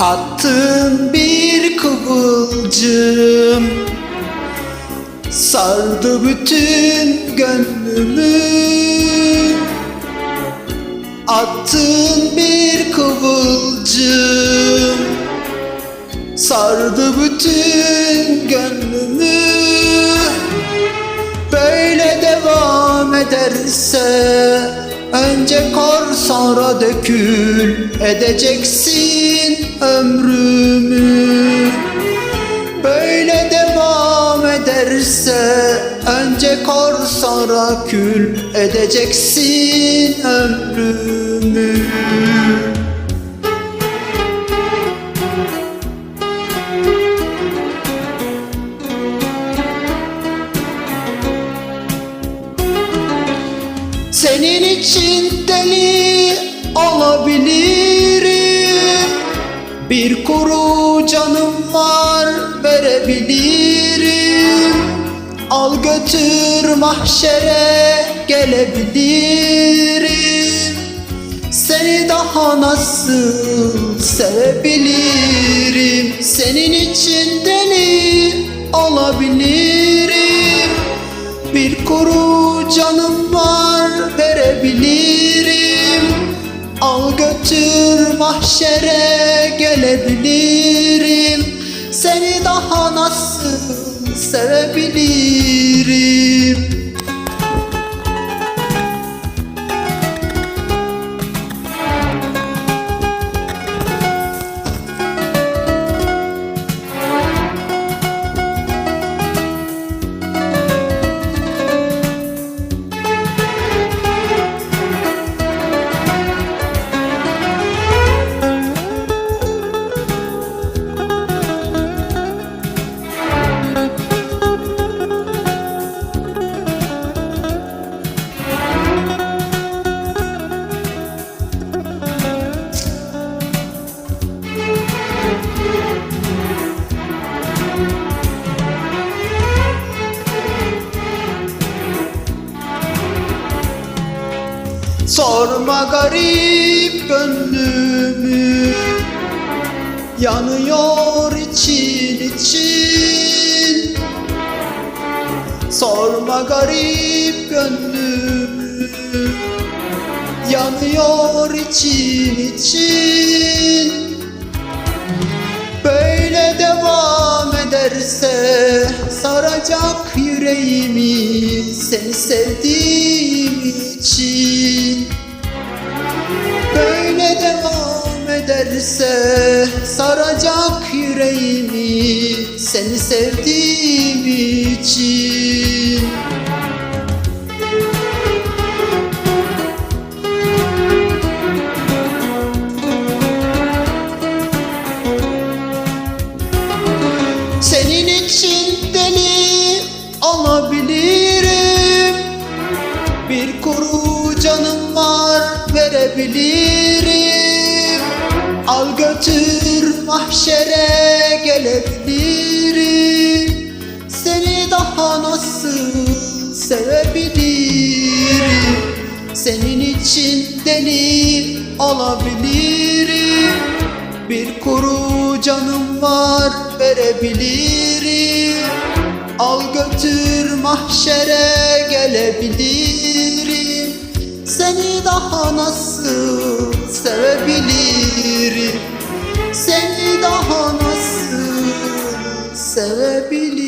Attın bir kıvılcım Sardı bütün gönlümü. Attın bir kıvılcım Sardı bütün gönlümü. Böyle devam ederse Önce kor sonra dökül Edeceksin ömrümü Böyle devam ederse Önce kor sonra kül Edeceksin ömrümü. Senin için deli olabilirim Bir kuru canım var verebilirim. Al götür mahşere gelebilirim. Seni daha nasıl sevebilirim? Senin için deli olabilirim. Bir kuru canım var verebilirim. Al götür mahşere gelebilirim Seni daha nasıl sevebilirim Sorma garip gönlümü. Yanıyor için için. Sorma garip gönlümü. Yanıyor için için. Böyle devam ederse saracak yüreğimi seni sevdiğim için ederse saracak yüreğimi seni sevdiğim için. Senin için deli olabilirim. Bir kuru canım var verebilirim Al götür mahşere gelebilirim. Seni daha nasıl sevebilirim? Senin için deli olabilirim. Bir kuru canım var verebilirim. Al götür mahşere gelebilirim. Seni daha nasıl sevebilirim Seni daha nasıl sevebilirim